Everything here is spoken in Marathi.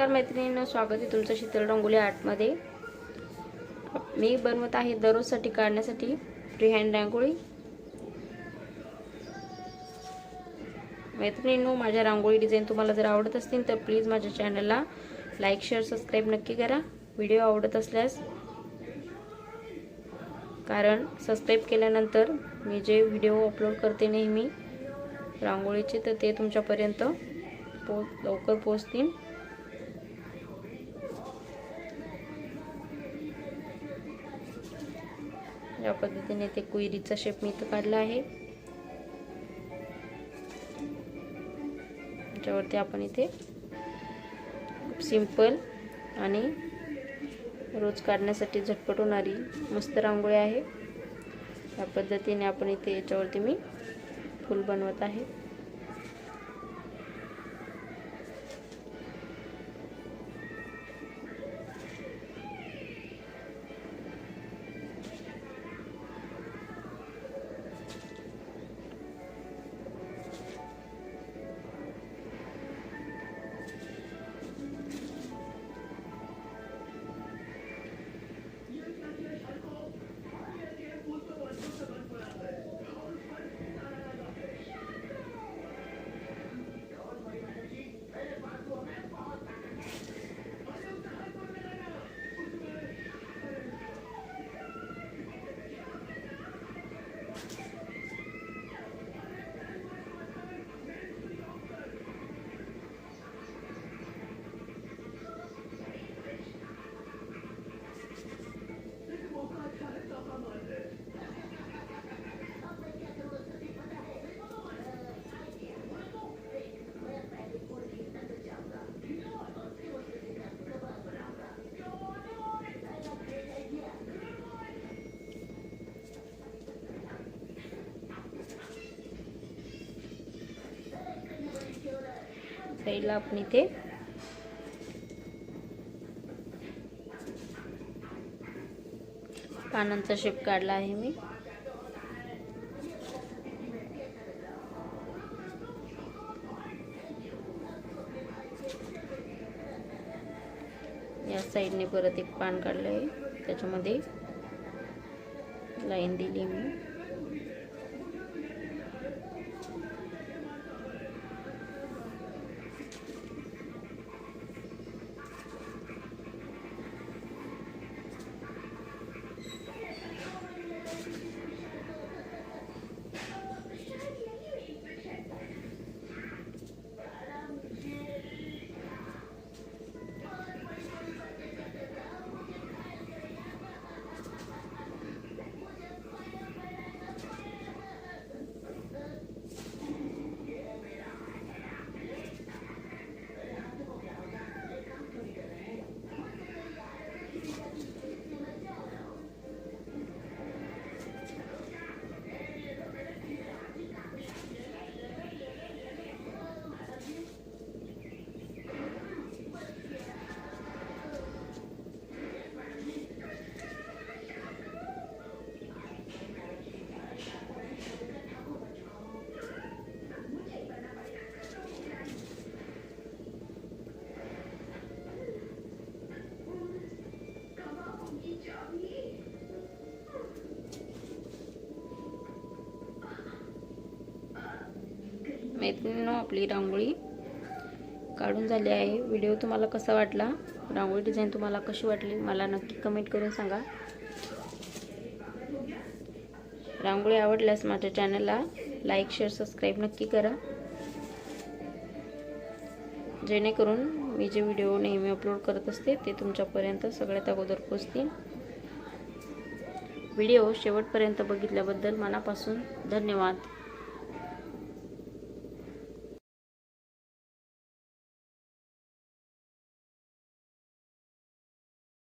नमस्कार मैत्रिणींनो स्वागत आहे तुमचं शीतल रंगोली आर्टमध्ये. मी बनवत आहे दररोजसाठी काढण्यासाठी फ्री हँड रांगोळी. मैत्रिणींनो माझ्या रांगोळी डिझाईन तुम्हाला जर आवडत असतील तर प्लीज माझ्या चॅनलला लाईक शेअर सबस्क्राईब नक्की करा. व्हिडिओ आवडत असल्यास. कारण सबस्क्राईब केल्यानंतर मी जे व्हिडिओ अपलोड करते नेहमी रांगोळीचे तर ते तुमच्यापर्यंत पो लवकर पोचतील या पद्धतीने ते कुयरीचा शेप मी इथं काढला आहे. त्याच्यावरती आपण इथे सिंपल आणि रोज काढण्यासाठी झटपट होणारी मस्त रांगोळी आहे. या पद्धतीने आपण इथे याच्यावरती मी फूल बनवत आहे. साईडला आपण इथे पानांचा शेप काढला आहे मी. या साईडने परत एक पान काढलं आहे त्याच्यामध्ये लाईन दिली मी. मैत्रिणींनो आपली रांगोळी. काढून झाली आहे. व्हिडिओ तुम्हाला कसा वाटला? रांगोळी डिझाईन तुम्हाला कशी वाटली? मला नक्की कमेंट करून सांगा. रांगोळी आवडल्यास माझ्या चॅनलला लाईक शेअर सबस्क्राईब नक्की करा. जेणेकरून मी जे व्हिडिओ नेहमी अपलोड करत असते ते तुमच्यापर्यंत सगळ्यात अगोदर पोचतील व्हिडिओ शेवटपर्यंत बघितल्याबद्दल मनापासून धन्यवाद.